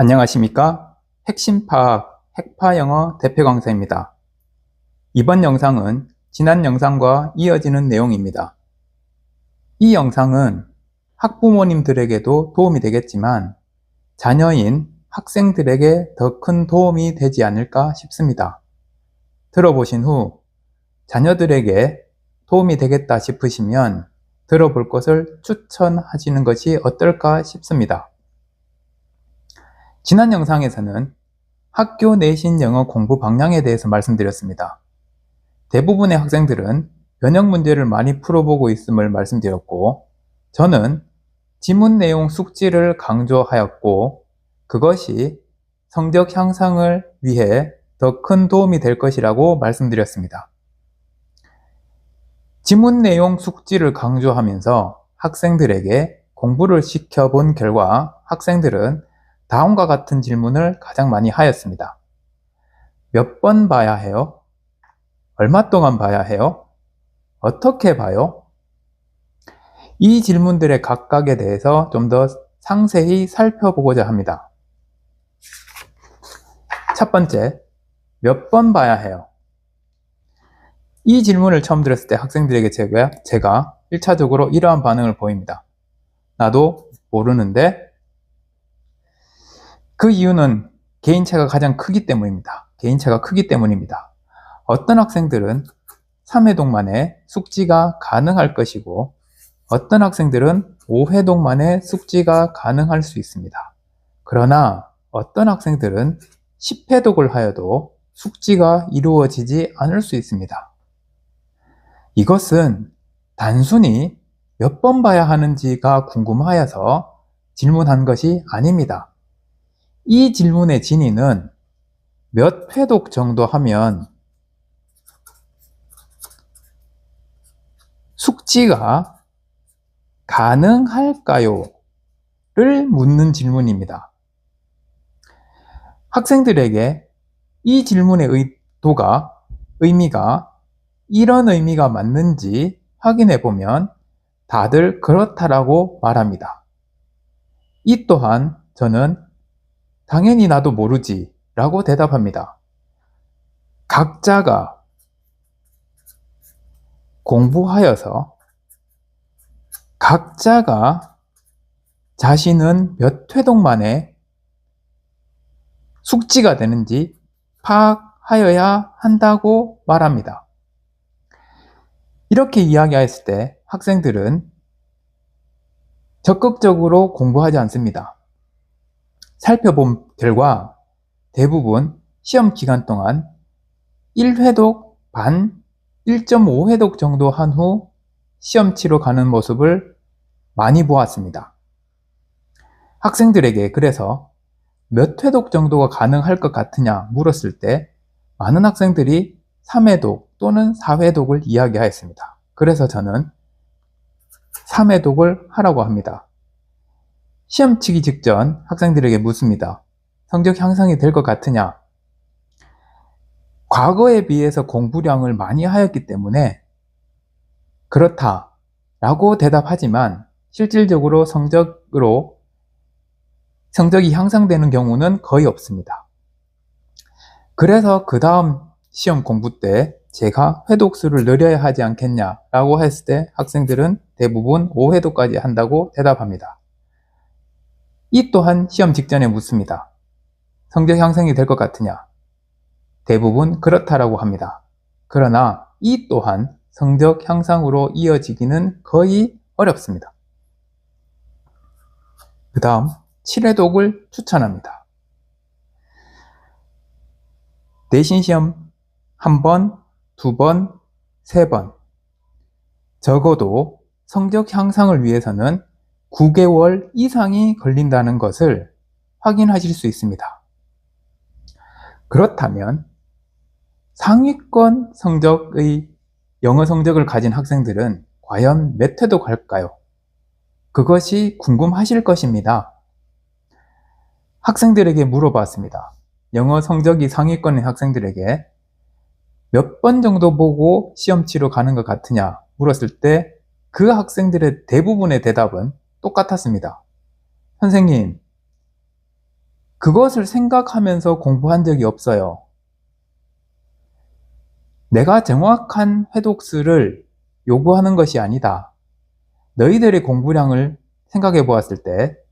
안녕하십니까? 핵심 파악, 핵파 영어 대표 강사입니다. 이번 영상은 지난 영상과 이어지는 내용입니다. 이 영상은 학부모님들에게도 도움이 되겠지만 자녀인 학생들에게 더 큰 도움이 되지 않을까 싶습니다. 들어보신 후 자녀들에게 도움이 되겠다 싶으시면 들어볼 것을 추천하시는 것이 어떨까 싶습니다. 지난 영상에서는 학교 내신 영어 공부 방향에 대해서 말씀드렸습니다. 대부분의 학생들은 변형 문제를 많이 풀어보고 있음을 말씀드렸고, 저는 지문 내용 숙지를 강조하였고, 그것이 성적 향상을 위해 더 큰 도움이 될 것이라고 말씀드렸습니다. 지문 내용 숙지를 강조하면서 학생들에게 공부를 시켜본 결과 학생들은 다음과 같은 질문을 가장 많이 하였습니다. 몇 번 봐야 해요? 얼마 동안 봐야 해요? 어떻게 봐요? 이 질문들의 각각에 대해서 좀 더 상세히 살펴보고자 합니다. 첫 번째, 몇 번 봐야 해요? 이 질문을 처음 들었을 때 학생들에게 제가, 제가 1차적으로 이러한 반응을 보입니다. 나도 모르는데 그 이유는 개인차가 가장 크기 때문입니다. 개인차가 크기 때문입니다. 어떤 학생들은 3회독 만에 숙지가 가능할 것이고 어떤 학생들은 5회독 만에 숙지가 가능할 수 있습니다. 그러나 어떤 학생들은 10회독을 하여도 숙지가 이루어지지 않을 수 있습니다. 이것은 단순히 몇 번 봐야 하는지가 궁금하여서 질문한 것이 아닙니다. 이 질문의 진위는 몇 회독 정도 하면 숙지가 가능할까요? 를 묻는 질문입니다. 학생들에게 이 질문의 의도가, 의미가 이런 의미가 맞는지 확인해 보면 다들 그렇다라고 말합니다. 이 또한 저는 당연히 나도 모르지 라고 대답합니다. 각자가 공부하여서 각자가 자신은 몇 회독 만에 숙지가 되는지 파악하여야 한다고 말합니다. 이렇게 이야기했을 때 학생들은 적극적으로 공부하지 않습니다. 살펴본 결과 대부분 시험 기간 동안 1회독 반, 1.5회독 정도 한 후 시험 치러 가는 모습을 많이 보았습니다. 학생들에게 그래서 몇 회독 정도가 가능할 것 같으냐 물었을 때 많은 학생들이 3회독 또는 4회독을 이야기하였습니다. 그래서 저는 3회독을 하라고 합니다. 시험 치기 직전 학생들에게 묻습니다. 성적 향상이 될 것 같으냐? 과거에 비해서 공부량을 많이 하였기 때문에 그렇다 라고 대답하지만 실질적으로 성적으로 성적이 향상되는 경우는 거의 없습니다. 그래서 그 다음 시험 공부 때 제가 회독수를 늘려야 하지 않겠냐라고 했을 때 학생들은 대부분 5회독까지 한다고 대답합니다. 이 또한 시험 직전에 묻습니다. 성적 향상이 될 것 같으냐? 대부분 그렇다라고 합니다. 그러나 이 또한 성적 향상으로 이어지기는 거의 어렵습니다. 그 다음 7회독을 추천합니다. 내신 시험 한 번, 두 번, 세 번. 적어도 성적 향상을 위해서는 9개월 이상이 걸린다는 것을 확인하실 수 있습니다. 그렇다면 상위권 성적의 영어 성적을 가진 학생들은 과연 몇 회도 갈까요? 그것이 궁금하실 것입니다. 학생들에게 물어봤습니다. 영어 성적이 상위권의 학생들에게 몇 번 정도 보고 시험 치러 가는 것 같으냐 물었을 때 그 학생들의 대부분의 대답은 똑같았습니다. 선생님, 그것을 생각하면서 공부한 적이 없어요. 내가 정확한 회독수를 요구하는 것이 아니다. 너희들의 공부량을 생각해 보았을 때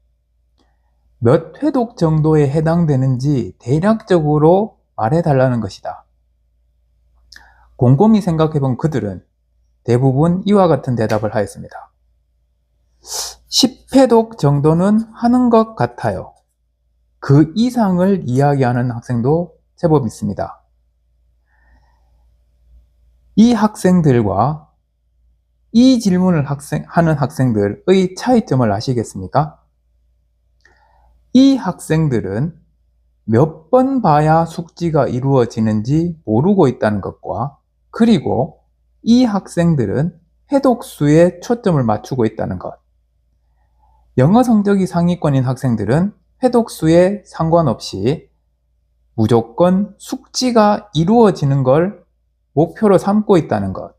몇 회독 정도에 해당되는지 대략적으로 말해 달라는 것이다. 곰곰이 생각해 본 그들은 대부분 이와 같은 대답을 하였습니다. 10회독 정도는 하는 것 같아요. 그 이상을 이야기하는 학생도 제법 있습니다. 이 학생들과 이 질문을 학생, 하는 학생들의 차이점을 아시겠습니까? 이 학생들은 몇 번 봐야 숙지가 이루어지는지 모르고 있다는 것과 그리고 이 학생들은 해독수에 초점을 맞추고 있다는 것. 영어 성적이 상위권인 학생들은 해독수에 상관없이 무조건 숙지가 이루어지는 걸 목표로 삼고 있다는 것.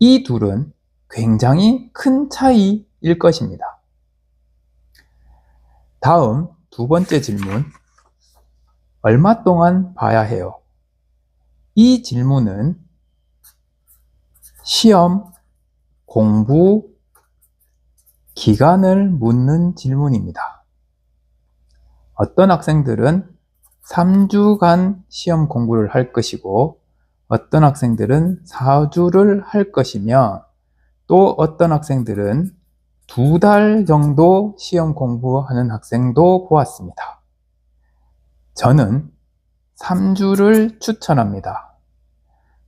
이 둘은 굉장히 큰 차이일 것입니다. 다음 두 번째 질문. 얼마 동안 봐야 해요? 이 질문은 시험, 공부, 기간을 묻는 질문입니다. 어떤 학생들은 3주간 시험 공부를 할 것이고, 어떤 학생들은 4주를 할 것이며, 또 어떤 학생들은 두 달 정도 시험 공부하는 학생도 보았습니다. 저는 3주를 추천합니다.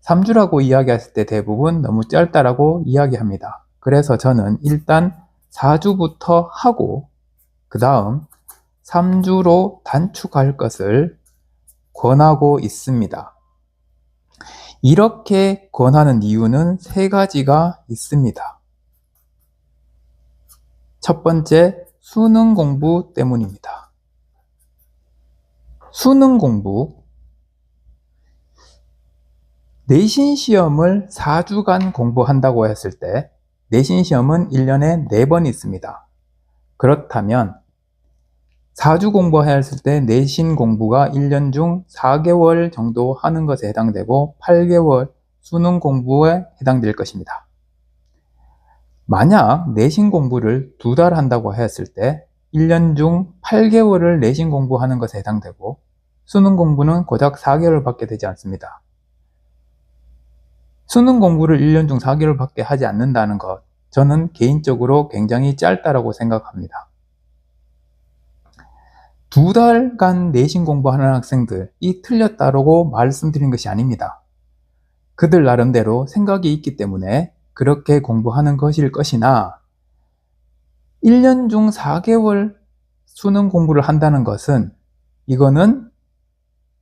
3주라고 이야기했을 때 대부분 너무 짧다라고 이야기합니다. 그래서 저는 일단 4주부터 하고 그 다음 3주로 단축할 것을 권하고 있습니다. 이렇게 권하는 이유는 세 가지가 있습니다. 첫 번째, 수능 공부 때문입니다. 수능 공부. 내신 시험을 4주간 공부한다고 했을 때, 내신 시험은 1년에 4번 있습니다. 그렇다면 4주 공부해야 했을 때 내신 공부가 1년 중 4개월 정도 하는 것에 해당되고 8개월 수능 공부에 해당될 것입니다. 만약 내신 공부를 두 달 한다고 했을 때 1년 중 8개월을 내신 공부하는 것에 해당되고 수능 공부는 고작 4개월 밖에 되지 않습니다. 수능 공부를 1년 중 4개월 밖에 하지 않는다는 것, 저는 개인적으로 굉장히 짧다라고 생각합니다. 두 달간 내신 공부하는 학생들 이 틀렸다라고 말씀드린 것이 아닙니다. 그들 나름대로 생각이 있기 때문에 그렇게 공부하는 것일 것이나 1년 중 4개월 수능 공부를 한다는 것은 이거는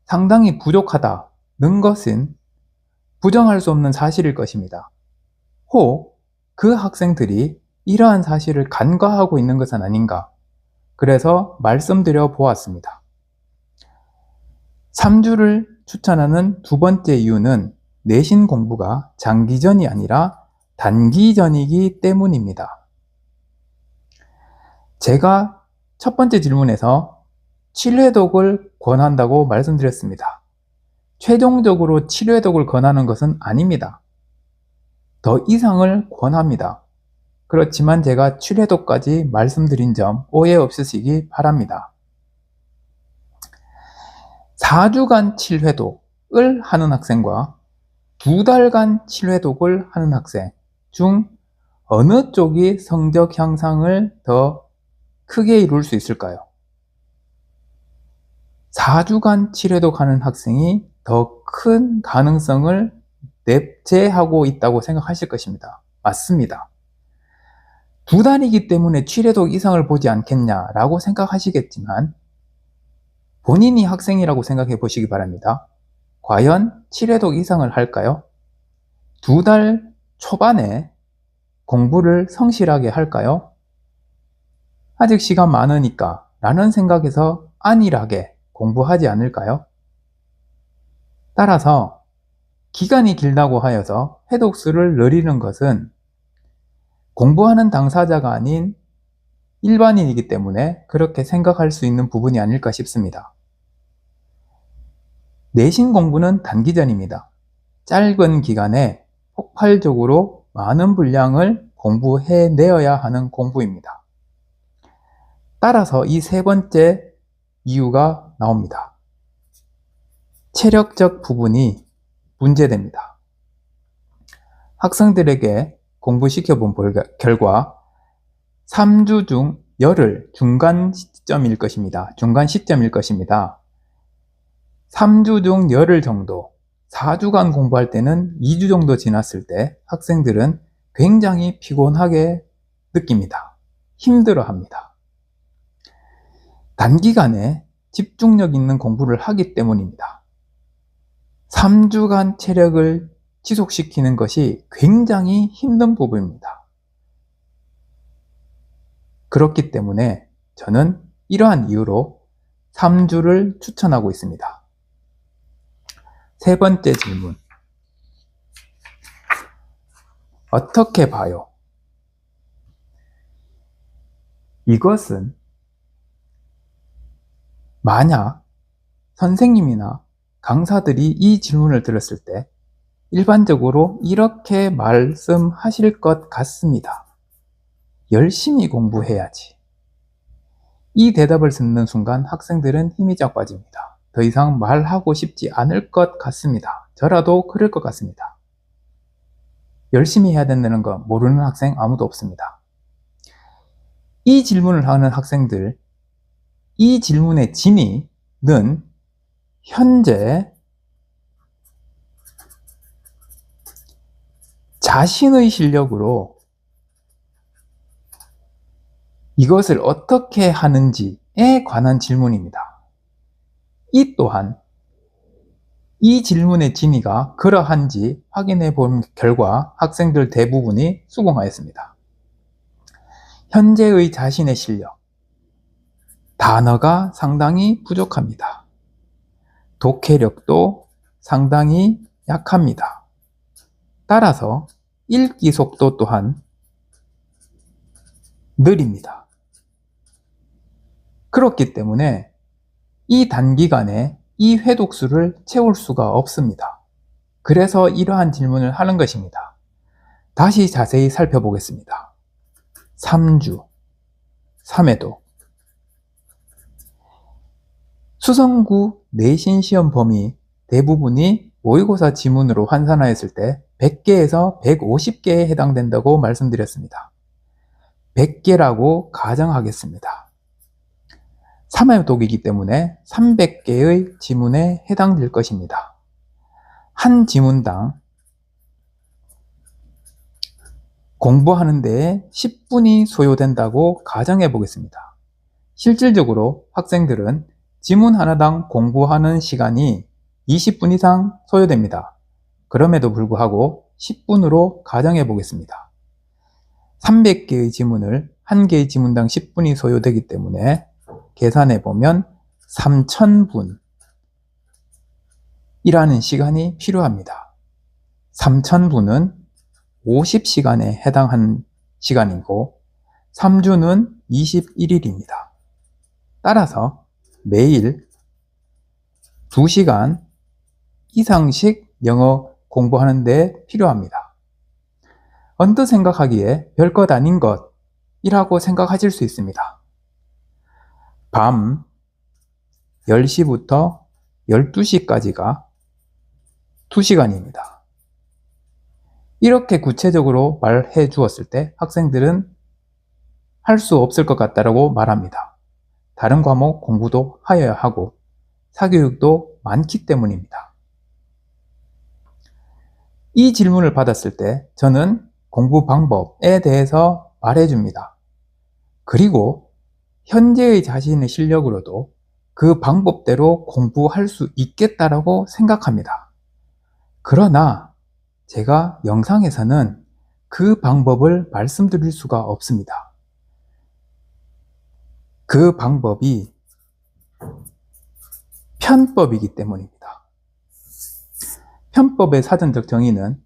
상당히 부족하다는 것은 부정할 수 없는 사실일 것입니다. 혹 그 학생들이 이러한 사실을 간과하고 있는 것은 아닌가 그래서 말씀드려 보았습니다. 3주를 추천하는 두 번째 이유는 내신 공부가 장기전이 아니라 단기전이기 때문입니다. 제가 첫 번째 질문에서 7회독을 권한다고 말씀드렸습니다. 최종적으로 7회독을 권하는 것은 아닙니다. 더 이상을 권합니다. 그렇지만 제가 7회독까지 말씀드린 점 오해 없으시기 바랍니다. 4주간 7회독을 하는 학생과 두 달간 7회독을 하는 학생 중 어느 쪽이 성적 향상을 더 크게 이룰 수 있을까요? 4주간 7회독 하는 학생이 더 큰 가능성을 냅제하고 있다고 생각하실 것입니다. 맞습니다. 두 달이기 때문에 7회독 이상을 보지 않겠냐라고 생각하시겠지만 본인이 학생이라고 생각해 보시기 바랍니다. 과연 7회독 이상을 할까요? 두 달 초반에 공부를 성실하게 할까요? 아직 시간 많으니까 라는 생각에서 안일하게 공부하지 않을까요? 따라서 기간이 길다고 하여서 해독수를 늘리는 것은 공부하는 당사자가 아닌 일반인이기 때문에 그렇게 생각할 수 있는 부분이 아닐까 싶습니다. 내신 공부는 단기전입니다. 짧은 기간에 폭발적으로 많은 분량을 공부해내어야 하는 공부입니다. 따라서 이 세 번째 이유가 나옵니다. 체력적 부분이 문제됩니다. 학생들에게 공부시켜 본 결과 3주 중 열흘 중간 시점일 것입니다. 중간 시점일 것입니다. 3주 중 열흘 정도, 4주간 공부할 때는 2주 정도 지났을 때 학생들은 굉장히 피곤하게 느낍니다. 힘들어 합니다. 단기간에 집중력 있는 공부를 하기 때문입니다. 3주간 체력을 지속시키는 것이 굉장히 힘든 부분입니다. 그렇기 때문에 저는 이러한 이유로 3주를 추천하고 있습니다. 세 번째 질문. 어떻게 봐요? 이것은 만약 선생님이나 강사들이 이 질문을 들었을 때 일반적으로 이렇게 말씀하실 것 같습니다. 열심히 공부해야지. 이 대답을 듣는 순간 학생들은 힘이 쫙 빠집니다. 더 이상 말하고 싶지 않을 것 같습니다. 저라도 그럴 것 같습니다. 열심히 해야 된다는 거 모르는 학생 아무도 없습니다. 이 질문을 하는 학생들, 이 질문의 진위는 현재 자신의 실력으로 이것을 어떻게 하는지에 관한 질문입니다. 이 또한 이 질문의 진위가 그러한지 확인해 본 결과 학생들 대부분이 수긍하였습니다. 현재의 자신의 실력, 단어가 상당히 부족합니다. 독해력도 상당히 약합니다. 따라서 읽기 속도 또한 느립니다. 그렇기 때문에 이 단기간에 이 회독수를 채울 수가 없습니다. 그래서 이러한 질문을 하는 것입니다. 다시 자세히 살펴보겠습니다. 3주, 3회독. 수성구 내신 시험 범위 대부분이 모의고사 지문으로 환산하였을 때 100개에서 150개에 해당된다고 말씀드렸습니다. 100개라고 가정하겠습니다. 3회 독이기 때문에 300개의 지문에 해당될 것입니다. 한 지문당 공부하는 데에 10분이 소요된다고 가정해 보겠습니다. 실질적으로 학생들은 지문 하나당 공부하는 시간이 20분 이상 소요됩니다. 그럼에도 불구하고 10분으로 가정해 보겠습니다. 300개의 지문을 1개의 지문당 10분이 소요되기 때문에 계산해 보면 3000분 이라는 시간이 필요합니다. 3000분은 50시간에 해당하는 시간이고 3주는 21일입니다. 따라서 매일 2시간 이상씩 영어 공부하는데 필요합니다. 언뜻 생각하기에 별것 아닌 것이라고 생각하실 수 있습니다. 밤 10시부터 12시까지가 2시간입니다. 이렇게 구체적으로 말해 주었을 때 학생들은 할 수 없을 것 같다라고 말합니다. 다른 과목 공부도 하여야 하고 사교육도 많기 때문입니다. 이 질문을 받았을 때 저는 공부 방법에 대해서 말해줍니다. 그리고 현재의 자신의 실력으로도 그 방법대로 공부할 수 있겠다라고 생각합니다. 그러나 제가 영상에서는 그 방법을 말씀드릴 수가 없습니다. 그 방법이 편법이기 때문입니다. 편법의 사전적 정의는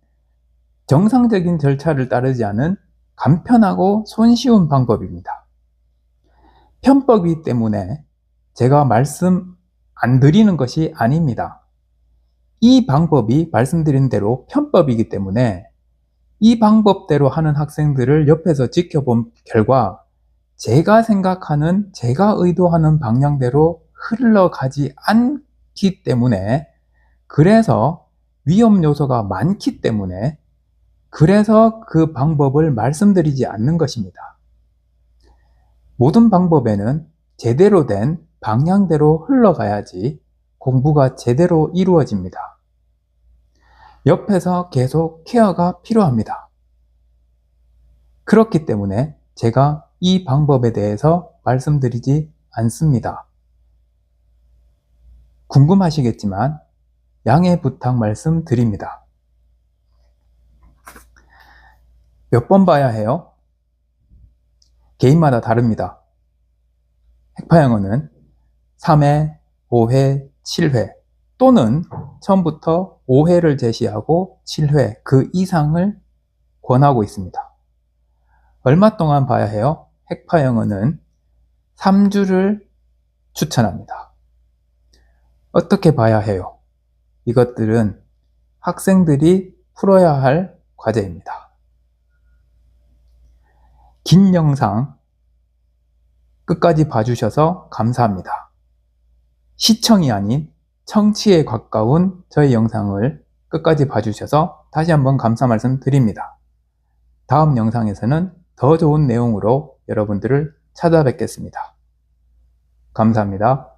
정상적인 절차를 따르지 않은 간편하고 손쉬운 방법입니다. 편법이기 때문에 제가 말씀 안 드리는 것이 아닙니다. 이 방법이 말씀드린 대로 편법이기 때문에 이 방법대로 하는 학생들을 옆에서 지켜본 결과 제가 생각하는, 제가 의도하는 방향대로 흘러가지 않기 때문에 그래서 위험 요소가 많기 때문에 그래서 그 방법을 말씀드리지 않는 것입니다. 모든 방법에는 제대로 된 방향대로 흘러가야지 공부가 제대로 이루어집니다. 옆에서 계속 케어가 필요합니다. 그렇기 때문에 제가 이 방법에 대해서 말씀드리지 않습니다. 궁금하시겠지만 양해 부탁 말씀드립니다. 몇 번 봐야 해요? 개인마다 다릅니다. 핵파영어는 3회, 5회, 7회 또는 처음부터 5회를 제시하고 7회 그 이상을 권하고 있습니다. 얼마 동안 봐야 해요? 핵파 영어는 3주를 추천합니다. 어떻게 봐야 해요? 이것들은 학생들이 풀어야 할 과제입니다. 긴 영상 끝까지 봐주셔서 감사합니다. 시청이 아닌 청취에 가까운 저희 영상을 끝까지 봐주셔서 다시 한번 감사 말씀 드립니다. 다음 영상에서는 더 좋은 내용으로 여러분들을 찾아뵙겠습니다. 감사합니다.